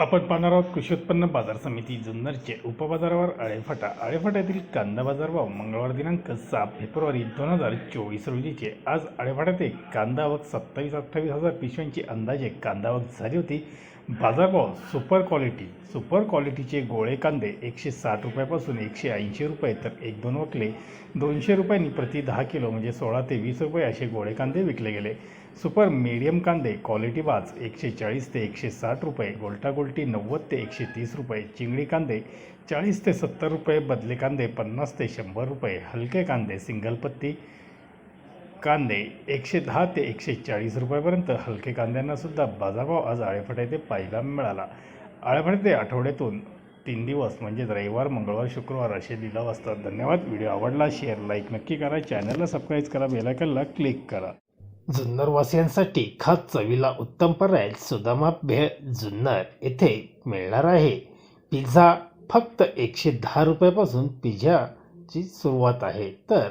आपण पाहणार आहोत कृषी उत्पन्न बाजार समिती जुन्नरचे उपबाजारावर आळेफाटा. आळेफाट्यातील कांदा बाजार भाव मंगळवार दिनांक सहा फेब्रुवारी दोन हजार चोवीस रोजीचे. आज आळेफाट्यात एक कांदा आवक सत्तावीस अठ्ठावीस हजार पिशव्यांची अंदाजे कांदा आवक झाली होती. बाजारभाव सुपर क्वालिटी सुपर क्वालिटीचे गोळे कांदे एकशे साठ रुपयापासून एकशे ऐंशी रुपये तर एक दोन वकले दोनशे रुपयांनी प्रति दहा किलो म्हणजे सोळा ते वीस रुपये असे गोळे कांदे विकले गेले. सुपर मीडियम कांदे क्वालिटी बाज एकशे चाळीस ते एकशे साठ रुपये गोल्टा गोल्टी नव्वद ते एकशे तीस रुपये चिंगडी कांदे चाळीस ते सत्तर रुपये बदले कांदे पन्नास ते शंभर रुपये हलके कांदे सिंगल पत्ती कांदे एकशे दहा ते एकशे चाळीस रुपयापर्यंत. हलके कांद्यांनासुद्धा बाजारभाव आज आळेफाटा येथे पाहायला मिळाला. आळेफाटा ते आठवड्यातून तीन दिवस म्हणजेच रविवार मंगळवार शुक्रवार असे लिलाव असतात. धन्यवाद. व्हिडिओ आवडला शेअर लाईक नक्की करा. चॅनलला सबस्क्राईब करा बेलायकनला क्लिक करा. जुन्नरवासियांसाठी खास चवीला उत्तम पर्याय सुदामा भेळ जुन्नर येथे मिळणार आहे. पिझ्झा फक्त एकशे दहा रुपयापासून पिझ्झाची सुरुवात आहे. तर